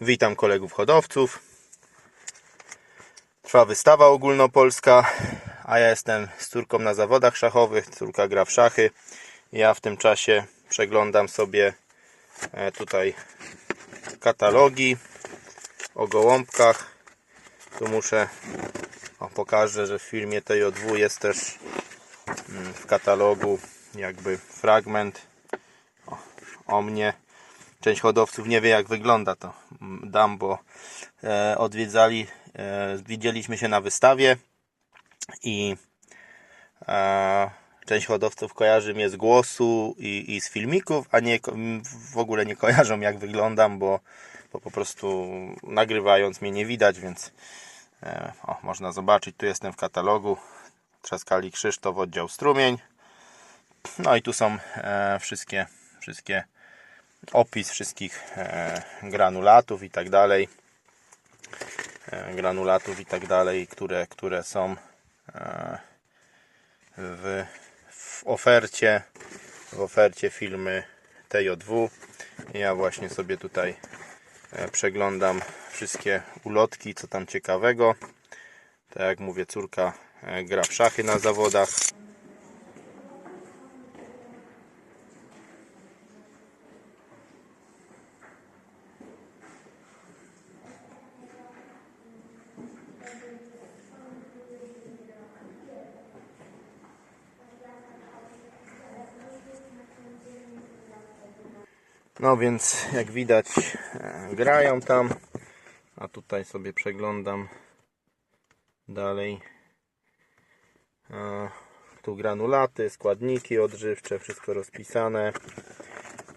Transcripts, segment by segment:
Witam kolegów hodowców. Trwa wystawa ogólnopolska, a ja jestem z córką na zawodach szachowych. Córka gra w szachy. Ja w tym czasie przeglądam sobie e, tutaj katalogi o gołąbkach. Tu muszę, o, pokażę, że w filmie TJ2 jest też mm, w katalogu jakby fragment o, o mnie. Część hodowców nie wie jak wygląda to dam, bo e, odwiedzali, e, widzieliśmy się na wystawie i e, część hodowców kojarzy mnie z głosu i, i z filmików, a nie, w ogóle nie kojarzą jak wyglądam, bo, bo po prostu nagrywając mnie nie widać, więc o, można zobaczyć, tu jestem w katalogu. Trzaskali Krzysztof, oddział Strumień. No i tu są wszystkie, wszystkie opis wszystkich e, granulatów i tak dalej. E, granulatów i tak dalej, które, które są e, w, w ofercie w ofercie filmy TJ2. Ja właśnie sobie tutaj przeglądam wszystkie ulotki, co tam ciekawego. Tak jak mówię, córka gra w szachy na zawodach. No więc jak widać e, grają tam, a tutaj sobie przeglądam dalej. E, Tu granulaty, składniki odżywcze, wszystko rozpisane.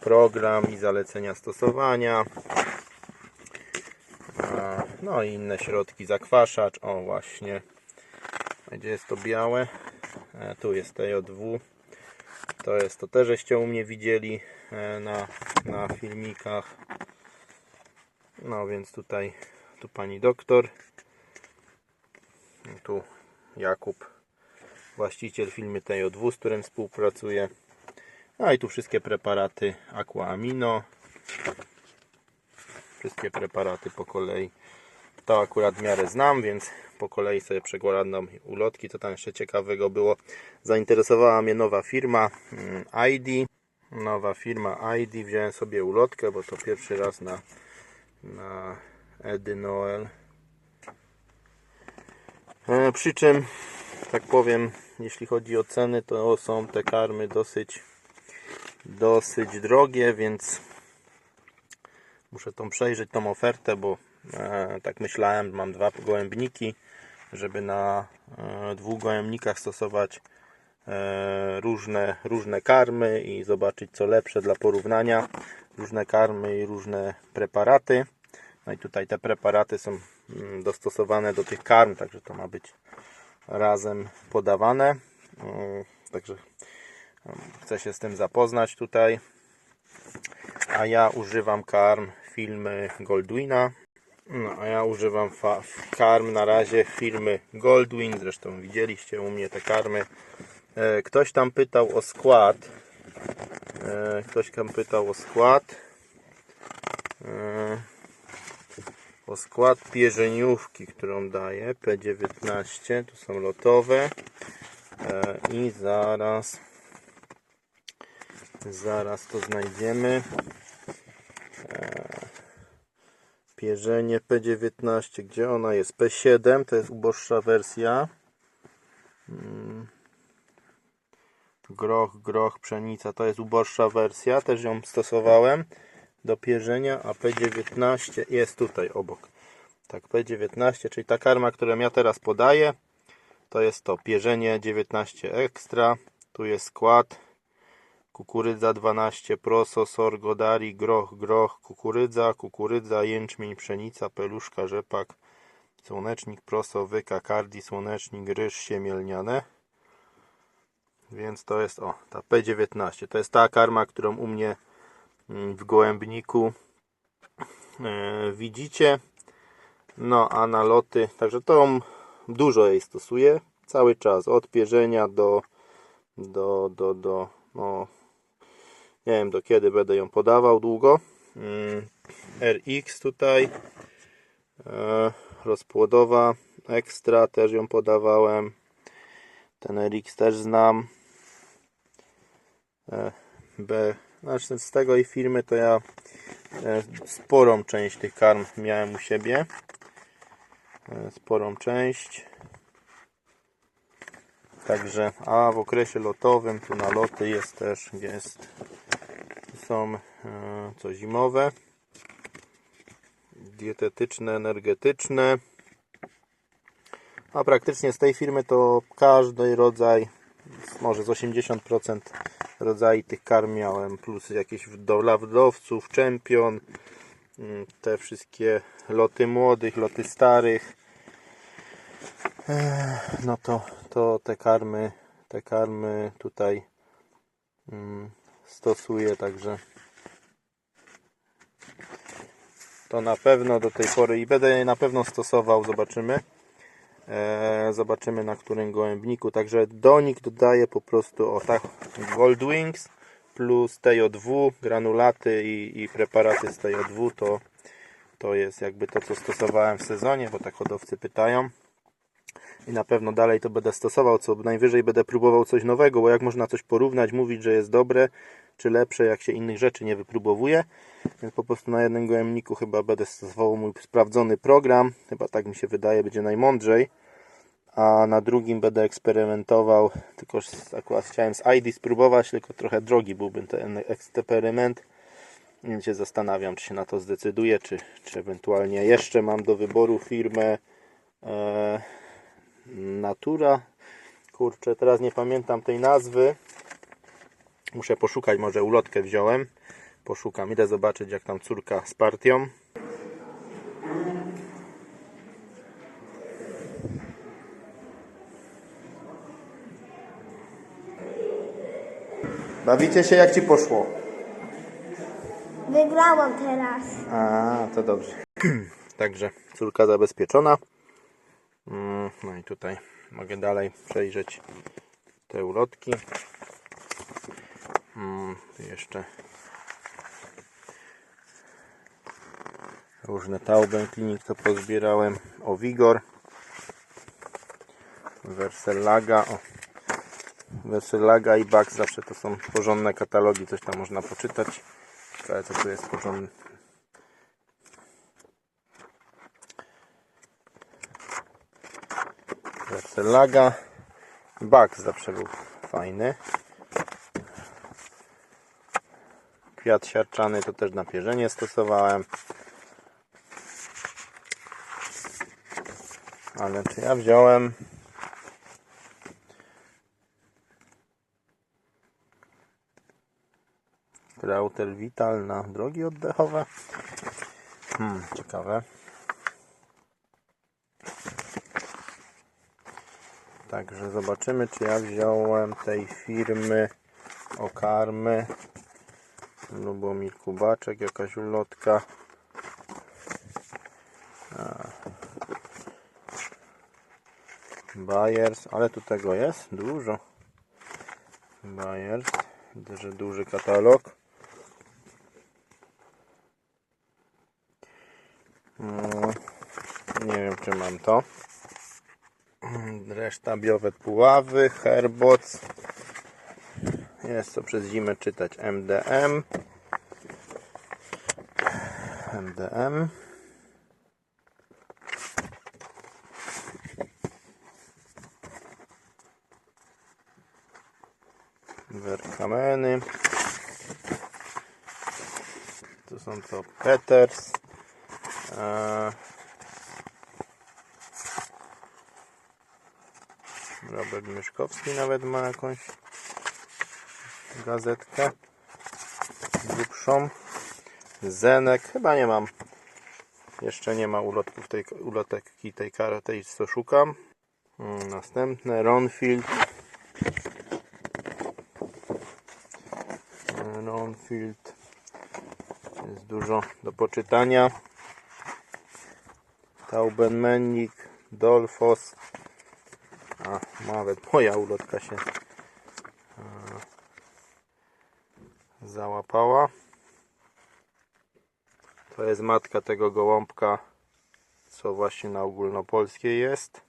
Program i zalecenia stosowania. E, No i inne środki, zakwaszacz. O właśnie, gdzie jest to białe? Tu jest TJ2. To jest to też żeście u mnie widzieli na, na filmikach. No więc tutaj tu pani doktor. Tu Jakub, właściciel firmy TJ2, z którym współpracuję. No i tu wszystkie preparaty Aqua Amino. Wszystkie preparaty po kolei. To akurat w miarę znam, więc po kolei sobie przekładam ulotki. Co tam jeszcze ciekawego było? Zainteresowała mnie nowa firma mm, ID. Nowa firma ID. Wziąłem sobie ulotkę, bo to pierwszy raz na, na Edy Noel. E, przy czym, tak powiem, jeśli chodzi o ceny, to są te karmy dosyć, dosyć drogie, więc muszę tą przejrzeć tą ofertę, bo e, tak myślałem, mam dwa gołębniki, żeby na e, dwóch gołębnikach stosować różne, różne karmy i zobaczyć co lepsze dla porównania. Różne karmy i różne preparaty. No i tutaj te preparaty są mm, dostosowane do tych karm, także to ma być razem podawane. Mm, Także mm, chcę się z tym zapoznać tutaj. A ja używam karm firmy Goldwina. No, a ja używam karm na razie firmy Goldwin. Zresztą widzieliście u mnie te karmy. E, Ktoś tam pytał o skład. E, Ktoś tam pytał o skład. E, O skład pierzeniówki, którą daję. P19. Tu są lotowe. I zaraz. Zaraz to znajdziemy. Pierzenie P19, gdzie ona jest? P7 to jest uboższa wersja. Groch, groch, pszenica to jest uboższa wersja, też ją stosowałem do pierzenia, a P19 jest tutaj obok. Tak, P19, czyli ta karma, którą ja teraz podaję, to jest to pierzenie 19 ekstra. Tu jest skład kukurydza 12, proso, sorgo, dari, groch, groch, kukurydza, kukurydza, jęczmień, pszenica, peluszka, rzepak, słonecznik, proso, wyka, kardi, słonecznik, ryż, siemielniane. Więc to jest, o, ta P19. To jest ta karma, którą u mnie mm, w gołębniku e, widzicie. No, a na loty, także to dużo jej stosuję. Cały czas, od pierzenia do, do, do, do, no, nie wiem do kiedy będę ją podawał długo. Mm, RX tutaj. E, rozpłodowa ekstra, też ją podawałem. Ten RX też znam. E, B, znaczy z tego i firmy to ja e, sporą część tych karm miałem u siebie. E, sporą część. Także, a w okresie lotowym, tu na loty jest też, jest, są co zimowe, dietetyczne, energetyczne, a praktycznie z tej firmy to każdy rodzaj, może z 80% rodzajów tych karm miałem, plus jakieś dla wdowców, czempion, mm, te wszystkie loty młodych, loty starych, no to, to te karmy, te karmy tutaj mm, stosuję, także to na pewno do tej pory i będę je na pewno stosował, zobaczymy. E, zobaczymy na którym gołębniku. Także donik dodaję po prostu o tak Gold Wings plus TJ2, granulaty i, i preparaty z TJ2 to, to jest jakby to co stosowałem w sezonie, bo tak hodowcy pytają i na pewno dalej to będę stosował, co najwyżej będę próbował coś nowego, bo jak można coś porównać, mówić, że jest dobre czy lepsze, jak się innych rzeczy nie wypróbowuje. Więc po prostu na jednym gołębniku chyba będę stosował mój sprawdzony program, chyba tak mi się wydaje, będzie najmądrzej. A na drugim będę eksperymentował, tylko akurat chciałem z ID spróbować, tylko trochę drogi byłby ten eksperyment. Więc się zastanawiam, czy się na to zdecyduję, czy, czy ewentualnie jeszcze mam do wyboru firmę e, Natura. Kurczę, teraz nie pamiętam tej nazwy. Muszę poszukać, może ulotkę wziąłem. Poszukam, idę zobaczyć jak tam córka z partią. Bawicie się jak ci poszło? Wygrałam teraz. A, to dobrze. Także córka zabezpieczona. Mm, No i tutaj mogę dalej przejrzeć te ulotki. Mm, Tu jeszcze różne tauben klinik to pozbierałem. O Vigor. Versellaga. O. I Bax zawsze to są porządne katalogi, coś tam można poczytać. Ciekawe co tu jest porządne. Versellaga. Bax zawsze był fajny. Kwiat siarczany to też na pierzenie stosowałem. Ale czy ja wziąłem Krauter Vital na drogi oddechowe? Hmm, ciekawe. Także zobaczymy, czy ja wziąłem tej firmy Okarmy. Lubomir Kubaczek, jakaś ulotka. Bayers, ale tu tego jest dużo. Bayers, że duży katalog. No, nie wiem, czy mam to. Reszta biowet puławy, herboc. Jest co przez zimę czytać MDM. MDM. Werkameny. Tu są to Peters. Eee, Robert Myszkowski nawet ma jakąś gazetkę grubszą. Zenek, chyba nie mam. Jeszcze nie ma ulotków tej, ulotki tej kary, tej co szukam. Mm, Następne Ronfield. Mm, Ronfield. Jest dużo do poczytania. Taubenmennik, Dolfos. Nawet moja ulotka się e, załapała. To jest matka tego gołąbka, co właśnie na ogólnopolskiej jest.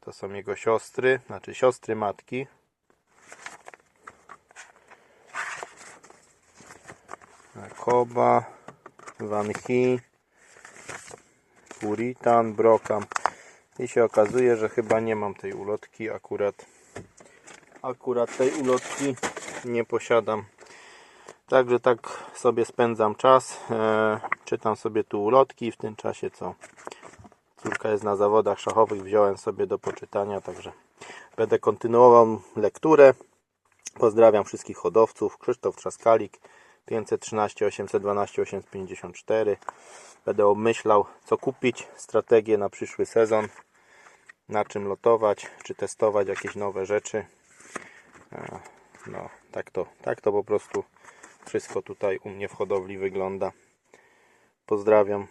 To są jego siostry, znaczy siostry matki. Koba, Van Hi, Puritan. I się okazuje, że chyba nie mam tej ulotki akurat. Akurat tej ulotki nie posiadam. Także tak sobie spędzam czas. E, czytam sobie tu ulotki w tym czasie co córka jest na zawodach szachowych, wziąłem sobie do poczytania, także będę kontynuował lekturę. Pozdrawiam wszystkich hodowców. Krzysztof Trzaskalik 513 812 854. Będę obmyślał co kupić, strategię na przyszły sezon, na czym lotować, czy testować jakieś nowe rzeczy. No, tak to, tak to po prostu wszystko tutaj u mnie w hodowli wygląda. Pozdrawiam.